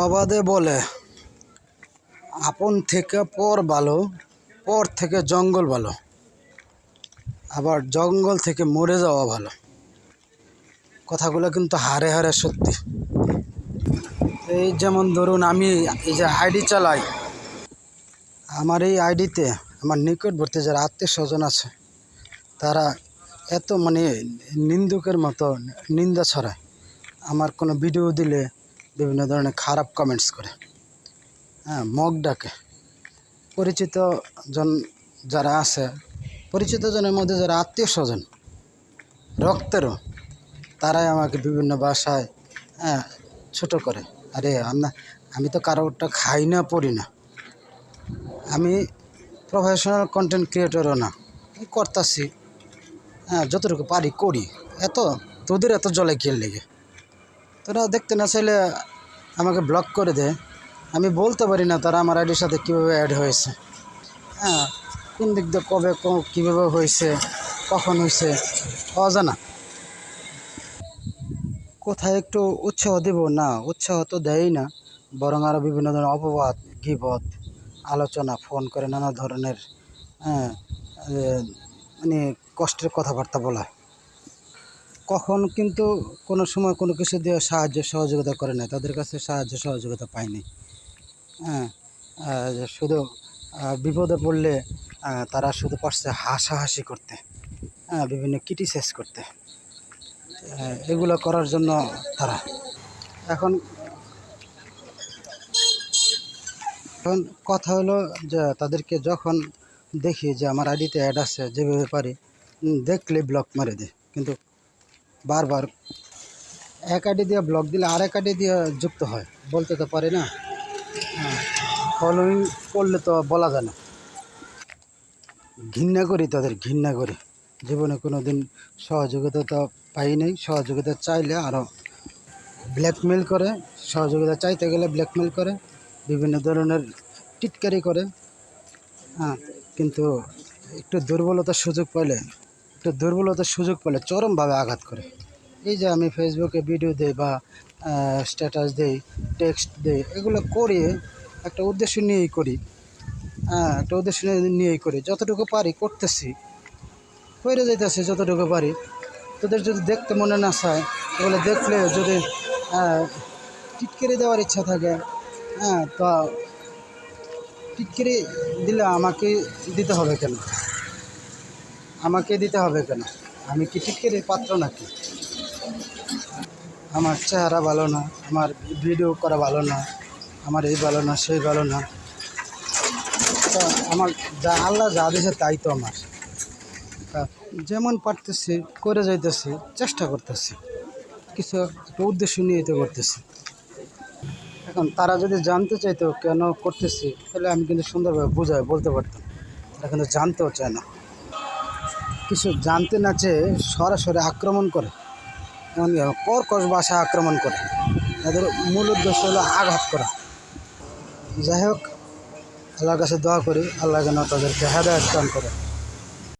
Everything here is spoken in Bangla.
প্রবাদে বলে, আপন থেকে পর ভালো, পর থেকে জঙ্গল ভালো, আবার জঙ্গল থেকে মরে যাওয়া ভালো। কথাগুলো কিন্তু হারে হারে সত্যি। এই যেমন ধরুন আমি এই যে আইডি চালাই, আমার এই আইডিতে আমার নিকটবর্তী যারা আত্মীয় স্বজন আছে, তারা এত মানে নিন্দুকের মতো নিন্দা ছড়ায়। আমার কোনো ভিডিও দিলে বিভিন্ন ধরনের খারাপ কমেন্টস করে। হ্যাঁ মগ ডাকে। পরিচিত জন যারা আছে, পরিচিত জনের মধ্যে যারা আত্মীয় স্বজন রক্তেরও তারাই আমাকে বিভিন্ন ভাষায় হ্যাঁ ছোটো করে। আরে আমরা আমি তো কারোরটা খাই না, পড়ি না। আমি প্রফেশনাল কন্টেন্ট ক্রিয়েটরও না। করতাছি। হ্যাঁ যতটুকু পারি করি। এত, তোদের এত জলে খেয়ে লেগে। তোরা দেখতে না চাইলে আমাকে ব্লক করে দে আমি বলতে পারি না তারা আমার আইডির সাথে কীভাবে অ্যাড হয়েছে। হ্যাঁ কোন দিক দিয়ে কবে কীভাবে হয়েছে, কখন হয়েছে, অজানা। কোথায় একটু উৎসাহ দেব? না, উৎসাহ তো দেয়ই না। বরং আরও বিভিন্ন ধরনের অপবাদ, গিবদ, আলোচনা, ফোন করে নানা ধরনের হ্যাঁ মানে কষ্টের কথাবার্তা বলা। কখন কিন্তু কোনো সময় কোনো কিছু দিয়ে সাহায্য, সহযোগিতা করে না তাদের কাছে সাহায্য, সহযোগিতা পায়নি হ্যাঁ শুধু বিপদে পড়লে তারা শুধু পারছে হাসাহাসি করতে হ্যাঁ বিভিন্ন ক্রিটিসাইজ করতে। এগুলো করার জন্য তারা। এখন এখন কথা হলো যে তাদেরকে যখন দেখি যে আমার আইডিতে অ্যাড আছে, যেভাবে পারি দেখলে ব্লক মারে দেয়। কিন্তু বারবার এক আইডি দিয়ে ব্লক দিলে আর এক আইডি দিয়ে যুক্ত হয়। বলতে তো পারে না। ফলোয়িং করলে তো বলা যায় না। ঘৃণা করি তাদের, ঘৃণা করি। জীবনে কোনো দিন সহযোগিতা তো পাই নাই। সহযোগিতা চাইলে আরও ব্ল্যাকমেল করে। সহযোগিতা চাইতে গেলে ব্ল্যাকমেল করে। বিভিন্ন ধরনের টিটকারি করে। হ্যাঁ কিন্তু একটু দুর্বলতার সুযোগ পেলে একটু দুর্বলতার সুযোগ পেলে চরমভাবে আঘাত করে। এই যে আমি ফেসবুকে ভিডিও দিই বা স্ট্যাটাস দিই টেক্সট দিই, এগুলো করে একটা উদ্দেশ্য নিয়েই করি। হ্যাঁ একটা উদ্দেশ্য নিয়ে- নিয়েই করি। যতটুকু পারি করতেছি। হয়ে যাইতেছে যতটুকু পারি। তোদের যদি দেখতে মনে না চায় তাহলে দেখলে যদি টিটকেরি দেওয়ার ইচ্ছা থাকে হ্যাঁ তা টিটকেরি দিলে আমাকে দিতে হবে কেন? আমাকে দিতে হবে কেন? আমি কি টিটকেরির পাত্র নাকি? আমার চেহারা ভালো না, আমার ভিডিও করা ভালো না, আমার এই ভালো না, সেই ভালো না। তা আমার যা, আল্লাহ যা দিয়েছে তাই তো আমার। তা যেমন পারতেছি, করে যাইতেছি, চেষ্টা করতেছি। কিছু একটা উদ্দেশ্য নিয়ে তো করতেছি। এখন তারা যদি জানতে চাইতো কেন করতেছি, তাহলে আমি কিন্তু সুন্দরভাবে বুঝাই বলতে পারতাম। তারা কিন্তু জানতেও চায় না। কিছু জানতে না চেয়ে সরাসরি আক্রমণ করে। এমন কর্কশ বাসায় আক্রমণ করে। তাদের মূল উদ্দেশ্য হলো আঘাত করা। যাই হোক, আল্লাহর কাছে দোয়া করি, আল্লাহ যেন তাদেরকে হেদায়ত দান করে।